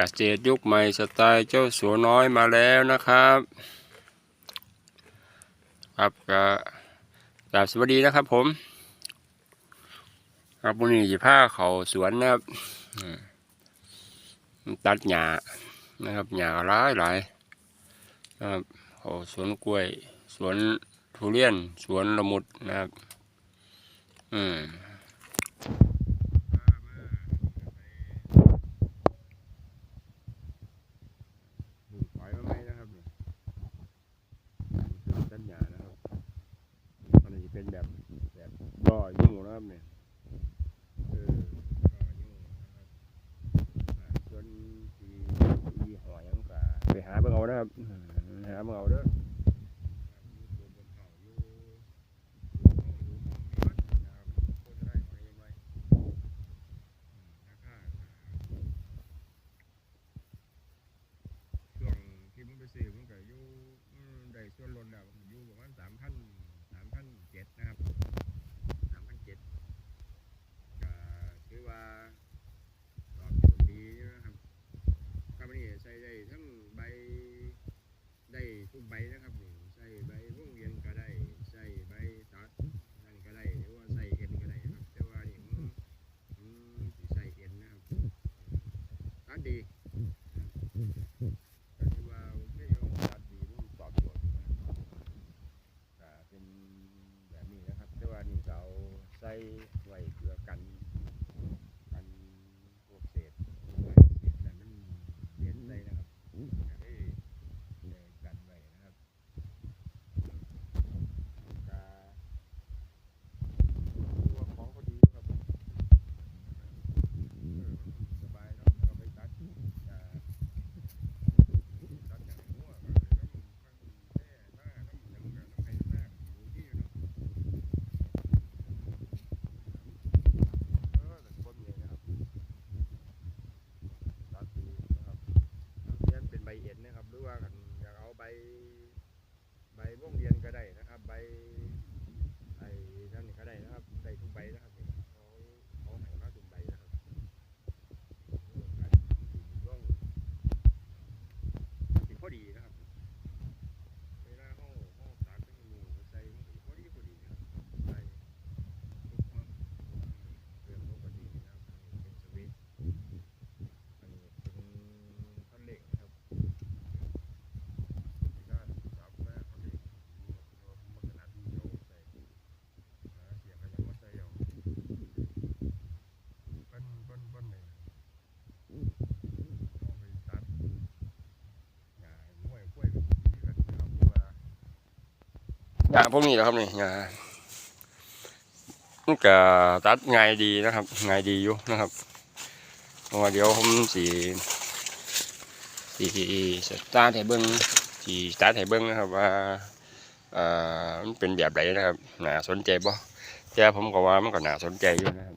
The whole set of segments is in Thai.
กษตรยุคใหม่สไตล์เจ้าสัวน้อยมาแล้วนะครับครับก็กราบสวัสดีนะครับ ผมครับวันนี้จะพาเขาสวนนะครับตัดหญ้านะครับหญ้าหลายหลายนะครับเขาสวนกล้วย สวนทุเรียน สวนละมุดนะครับ อืม ใบใบวงเวียนก็ได้นะครับ ใบไอ้นั่นนี่ก็ได้นะไดนะครับนี่เขาเขาให้มาทุกใบนะครับเออการร่อง สิพอดีนะครับ เวลาห้องห้องตัดเป็นหมูก็ใส่มันก็สิพอดีพอดีนะครับใส่ทุกห้องเรื่องปกตินะครับอันนี้เป็นสวิตช์อันนี้เป็นคันเร่งนะครับที่ด้านซับแม่คันเร่งมันมันขนาดที่โยกใส่หาเสียงก็ยังมาใส่เอาเบิ้นเบิ้นเบิ้นเลยเอาไปตัด หญ้าห้วยกล้วยเป็นสีกันนะครับเพราะว่า หญ้าพวกนี้แหละครับนี่หญ้ามันก็ตัดง่ายดีนะครับง่ายดีอยู่นะครับเพราะว่าเดี๋ยวผมสีสีสตาร์ทให้เบิ้งสีสตาร์ทให้เบิ้งนะครับว่าเอ่อมันเป็นแบบไหนนะครับน่าสนใจบ่แต่ผมก็ว่ามันก็น่าสนใจอยู่นะครับ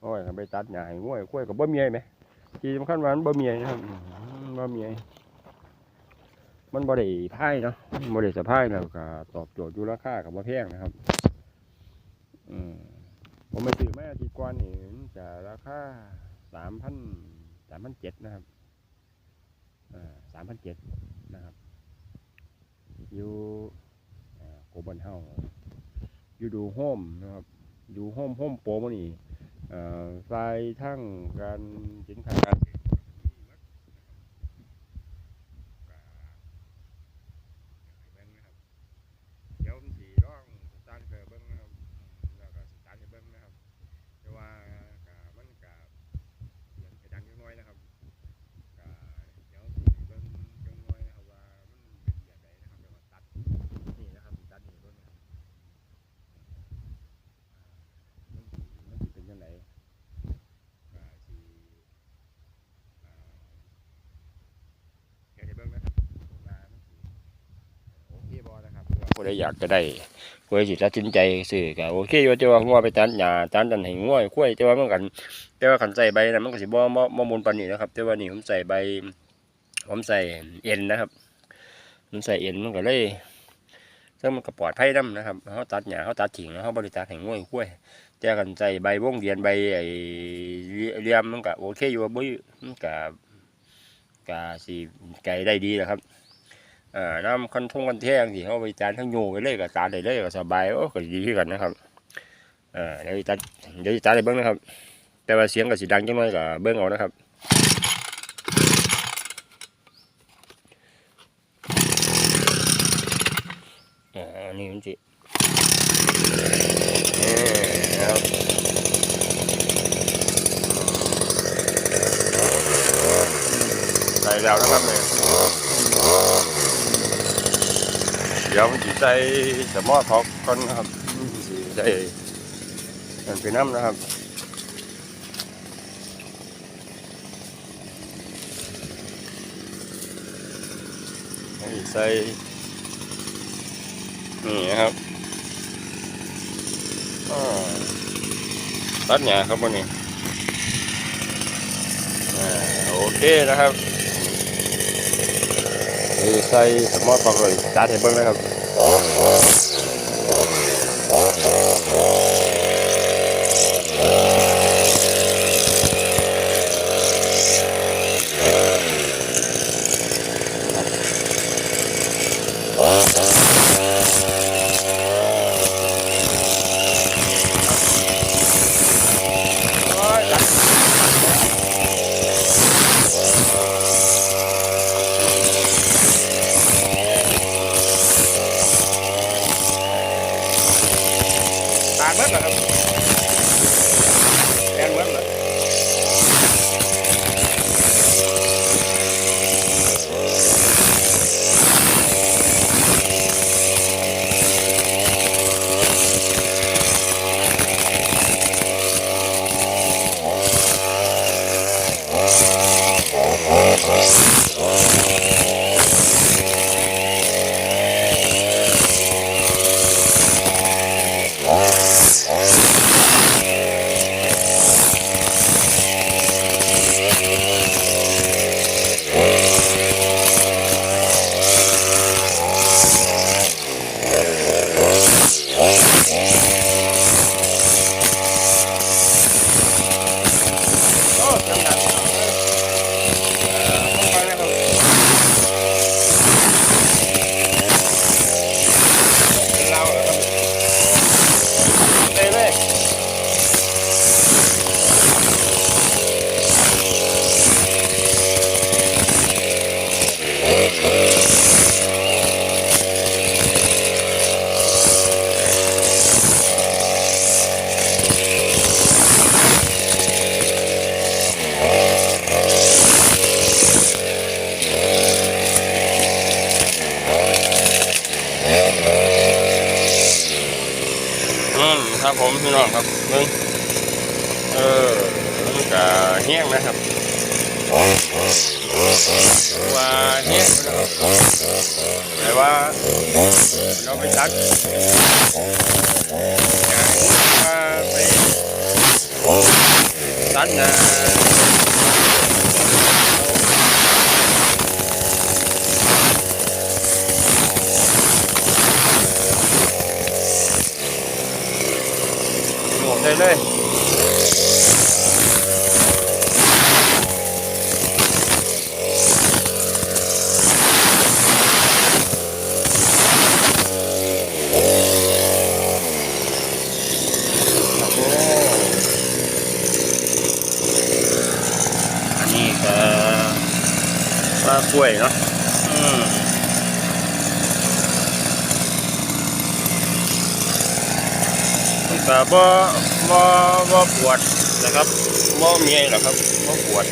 โอ้ยไปตัดหญ้าให้ห้วยกล้วยก็บ่มียไหมที่สำคัญว่ามันบ่มียนะครับอืมบ่ มันบริพายเนาะบริสะพายแล้วก็ตอบโจทย์ยูราคากับว่าแพงนะครับ อืมผมไปซื้อมาอาทิตย์ก่อนนี่มันจะราคาสามพันสามพันเจ็ดนะครับอ่าสามพันเจ็ดนะครับ อยู่โกบันเฮาอยู่ดูโฮมนะครับ อยู่โฮมโฮมโปรมานี่เอ่ทั้งการสินค้าการ เบิ้งนะครับเดี๋ยวผมสีร่องสตาร์ทเกอร์เบิ้งนะครับอืมแล้วก็สตาร์ทให้เบิ้งนะครับแต่ว่ากะมันกะเสียงกระดังจังน้อยนะครับกะเดี๋ยวสีเบิ้งจังน้อยนะครับว่ามันเป็นแบบไหนนะครับเดี๋ยวมาตัดนี่นะครับตัดนี่เบิ้งนะครับอ่ามันสิมันสิเป็นยังไงกะสีอ่าเดี๋ยวให้เบิ้งนะครับว่ามันสิ โอเคบอนะครับ ผู้ใดอยากจะได้ผู้ใดสิตัดสินใจซื้อก็โอเคอยู่แต่ว่างัวไปตัดหญ้าตัดดันให้งัวให้ควายแต่ว่ามันกันแต่ว่าคันใส่ใบนะมันก็สิบ่บ่บ่มุนปานนี้นะครับ แต่ว่านี่ผมใส่ใบ ผมใส่เอ็นนะครับผมใส่เอ็นมันก็เลยซึ่งมันก็ปลอดภัยนํนะครับเฮาตัดหญ้าเฮาตัดทิ้งเฮาบ่ได้ตัดให้งัวให้ควายแต่กันใส่ใบวงเวียนใบไอ้เหลี่ยมมันก็โอเคอยู่บ่มันก็กาสีไก่ได้ดีนะครับ เอ่อน้ำคันทุ่งคันแท่งสิเขาไปจานทั้งโยไปเลยกับตาได้เลยก็สบายโอ้ก็ดีขึ้นกันนะครับเอ่อเดี๋ยวจะตัดเดี๋ยวจะตัดได้เบิ้งนะครับ แต่ว่าเสียงก็สิดังจังน้อยก็เบิ้งเอานะครับอันนี้มันสิเออนะครับใส่แล้วนะครับเนี่ย ดี๋ยวมันจะใส่สมอทอกก่อนนะครับใส่มันเป็นน้ำนะครับใส่นี่นะครับตัดหญ้าครับวันนี้โอเคนะครับ ใส่สมอตอกเลยจานเห็นบ้างไหมครับ ครับผมพี่น้องครับมึงเออมันก็แห้งนะครับว่าแห้งแต่ว่าเราไปตัดว่าไปตัดนะ เลยเลยโอ้อันนี้ก็ปลากล้วยเนาะอืมมันก็บ่ บ่บ่ปวดนะครับบ่เมียหรอกครับบ่ปวด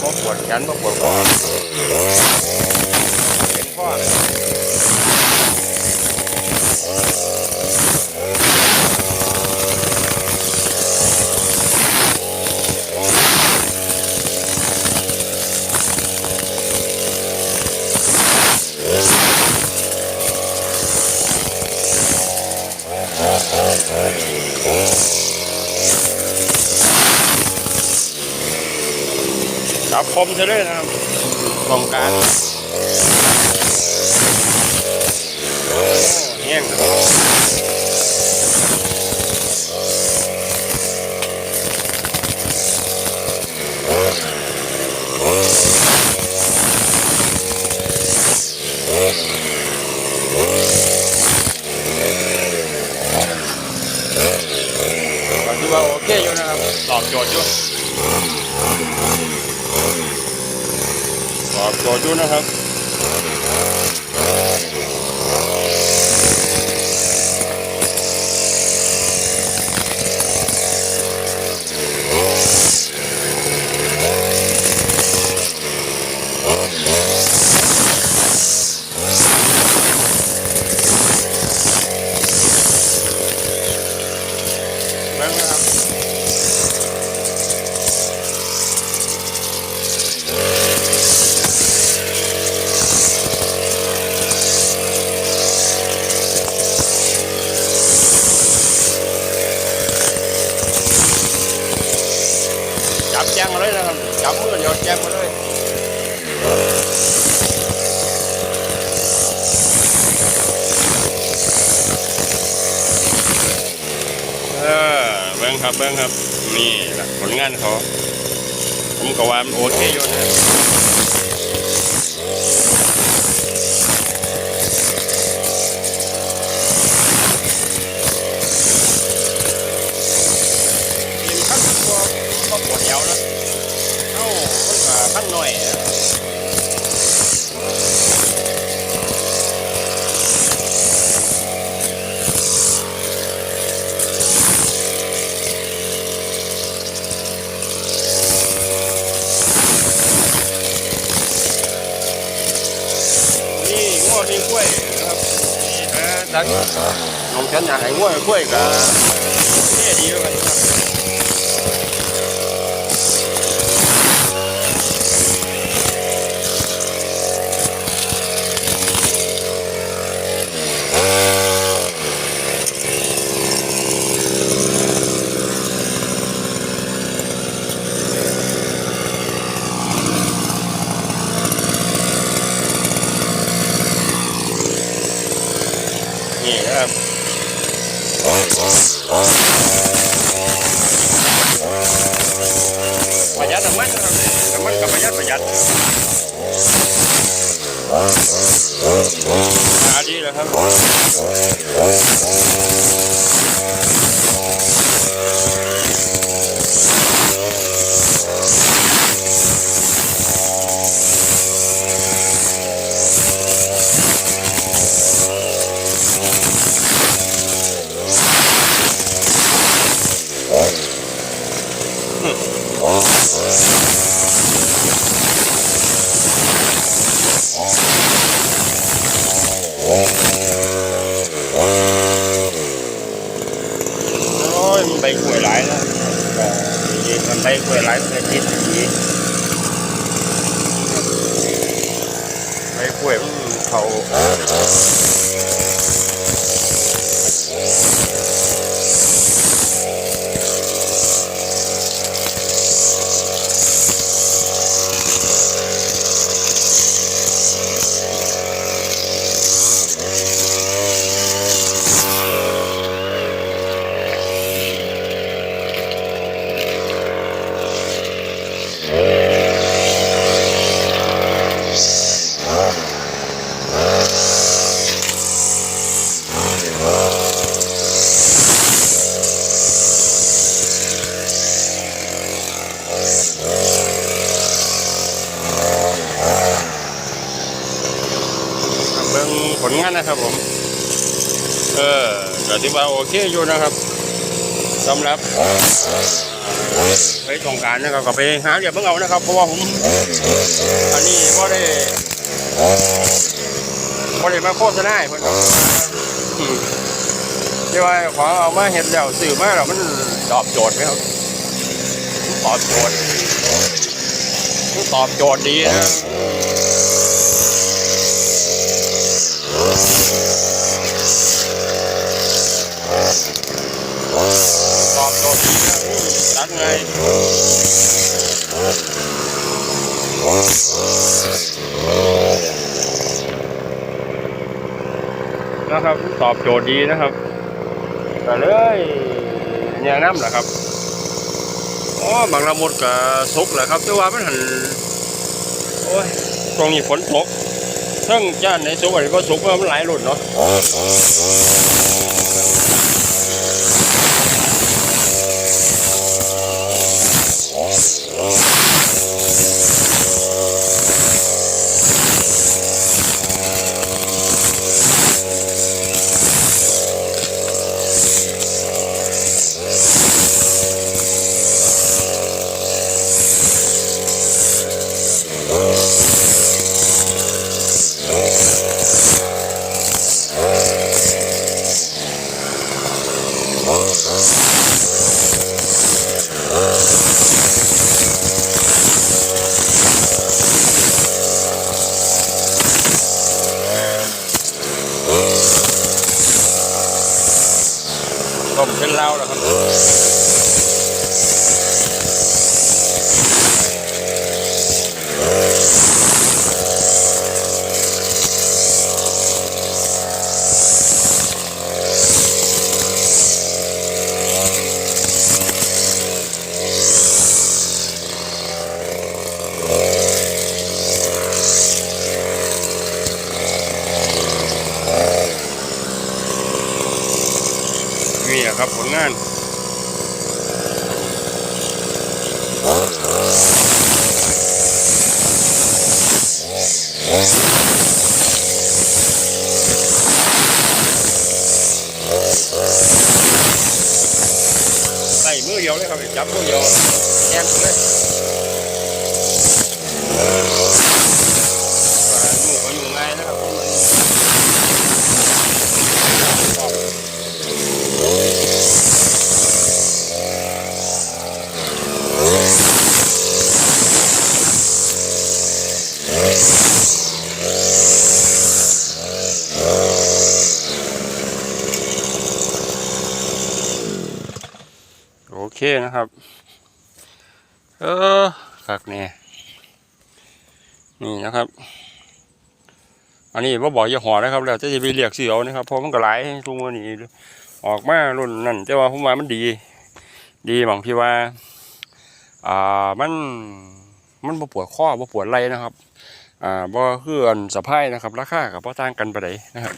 บ่ปวดกันบ่ปวดคอเป็นข้อ มซะเลยนะครับตรงกลางโอ้แห้งนะครับ อยู่นะครับ ตอบโจทย์อยู่ตอบโจทย์อยู่นะครับ นั่นนะครับ จับแจ้งมาเลยนะครับ จับมือเดียวแจ้งมาเลย เออเบิ้งครับเบิ้งครับ นี่แหละผลงาน เขา ผมก็ว่ามันโอเคอยู่นะกินขั้นตัวก็ปวดเอวนะเอ้ามันก็ขั้นหน่อยนะนี่ง้อนี่กล้วยนะครับ นี่ฮะดักน้องฉันอยากให้ง้อกล้วยกับนี่ดีด้วยกันครับ นี่นะครับประหยัดน้ำมันนะครับน้ำมัน ก็ ใบกล้วยหลายมันก็จิตดีใบกล้วยมันเขาเบิ่งผลงานนะครับผม เออ ก็ถือว่าโอเคอยู่นะครับสำหรับไปตรงการนะครับก็ไปหาเดี๋ยวเพิ่งเอานะครับ เพราะว่าผมอันนี้ก็ได้ก็ได้มาโฆษณาให้เพิ่นครับอืมที่ว่าขอเอามาเห็นแล้วสื่อมาแล้วมันตอบโจทย์ไหมครับตอบโจทย์มันตอบโจทย์ดีนะ ตอบโจทย์ดีนะตัดไงนะครับ ตอบโจทย์ดีนะครับก็เลยเนี่ยน้ำแหละครับอ๋อบางละมุดกับสุกแหละครับแต่ว่ามันหันโอ้ยตรงนี้ฝนตกเทั้งจ้านในสุกอะไรก็สุกเพราะมันหลายรุ่นเนาะ งานใส่มือเดียวเลยครับจับมือเดียวแอนเลยมือก็อยู่ง่ายนะครับเพราะมันโอเค นะครับ เออคักแน่นี่นะครับ อันนี้ว่าบอกอย่าหอนะครับ แล้วจะไปเรียกเสียวนะครับเพราะมันก็หลายทุกวันนี้ออกมารุ่นนั่นแต่ว่าผมว่ามันดี ดีบางที่ว่า อ่ามันมันบ่ปวดข้อบ่ปวดไหล่นะครับอ่าบ่คืออันสะพายนะครับ ราคากับบ่ต่างกันปานนะครับ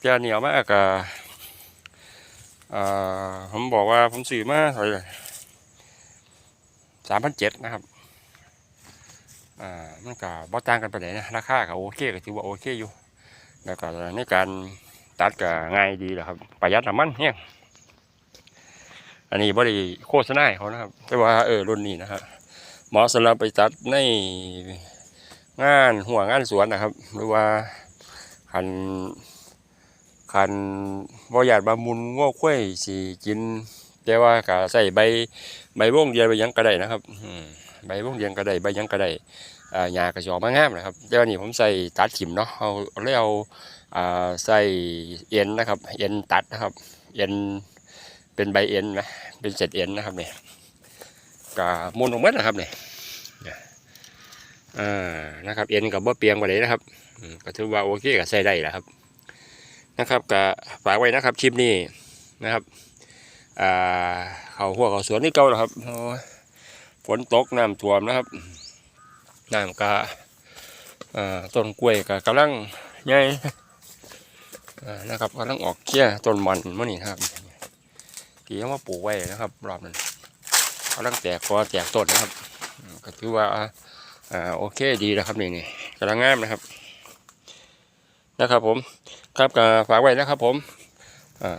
เจ้าเหนียวมากก็อ่า ผมบอกว่าผมซื้อมาเท่าไหร่สามพันเจ็ดนะครับ อ่า มันก็บ่ต่างกันไปานใดนะ ราคาก็โอเคก็ถือว่าโอเคอยู่ แล้วก็ในการตัดก็ง่ายดีแหละครับ ประหยัดน้ำมันเฮียอันนี้บ่ได้โฆษณาให้เขานะครับ แต่ว่าเออรุ่นนี้นะครับเหมาะสำหรับไปตัดในงานหัวงานสวนนะครับ หรือว่าคัน คันบ่อยากบามุนง้อข้วยสิกิน แต่ว่าก็ใส่ใบใบวงเดียวใบยังก็ได้นะครับใบวงเดียวก็ได้ใบยังก็ได้อ่าหญ้าก็จะออกมางามนะครับแต่วันนี้ผมใส่ตัดขิมเนาะเอาเลยเอาอ่าใส่เอ็นนะครับเอ็นตัดนะครับเอ็นเป็นใบเอ็นนะเป็นเศษเอ็นนะครับเนี่ยก็มุนออกมานะครับเนี่ยเนี่ยอ่านะครับเอ็นกับบ่เปียงไปเลยนะครับก็ถือว่าโอเคก็ใส่ได้แล้วครับ นะครับก็ฝากไว้นะครับคลิปนี้นะครับอ่าเขาหัวเขาสวนนี่เก่าแล้วครับฝนตกน้ำท่วมนะครับน้ำก็เอ่อต้นกล้วยก็กำลังใหญ่นะครับกำลังออกเกี้ยต้นมันมื่อนี้ครับที่เอามาปลูกไว้นะครับ รอบนั้นกำลังแตกคอแตกต้นนะครับ ก็ถือว่าอ่าโอเคดีนะครับนี่นี่กำลังงามนะครับนะครับผม ครับก็ฝากไว้นะครับผม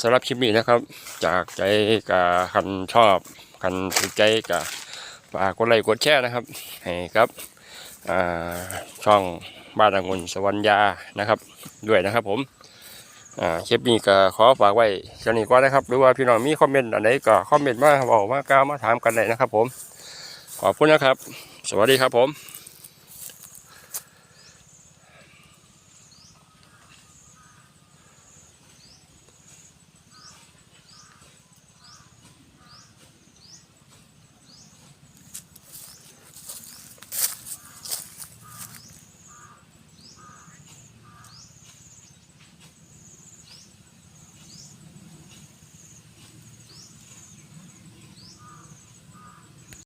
สำหรับคลิปนี้นะครับ จากใจกับคันชอบคันถูกใจกับฝากกดไลค์กดแชร์นะครับให้ครับช่องบ้านองุ่นสวรรยานะครับ ด้วยนะครับผมคลิปนี้ก็ขอฝากไว้แค่นี้ก็นะครับ หรือว่าพี่น้องมีคอมเมนต์อันไหนก็คอมเมนต์มาบอกมากล่าวมาถามกันได้นะครับผม ขอบคุณนะครับ สวัสดีครับผม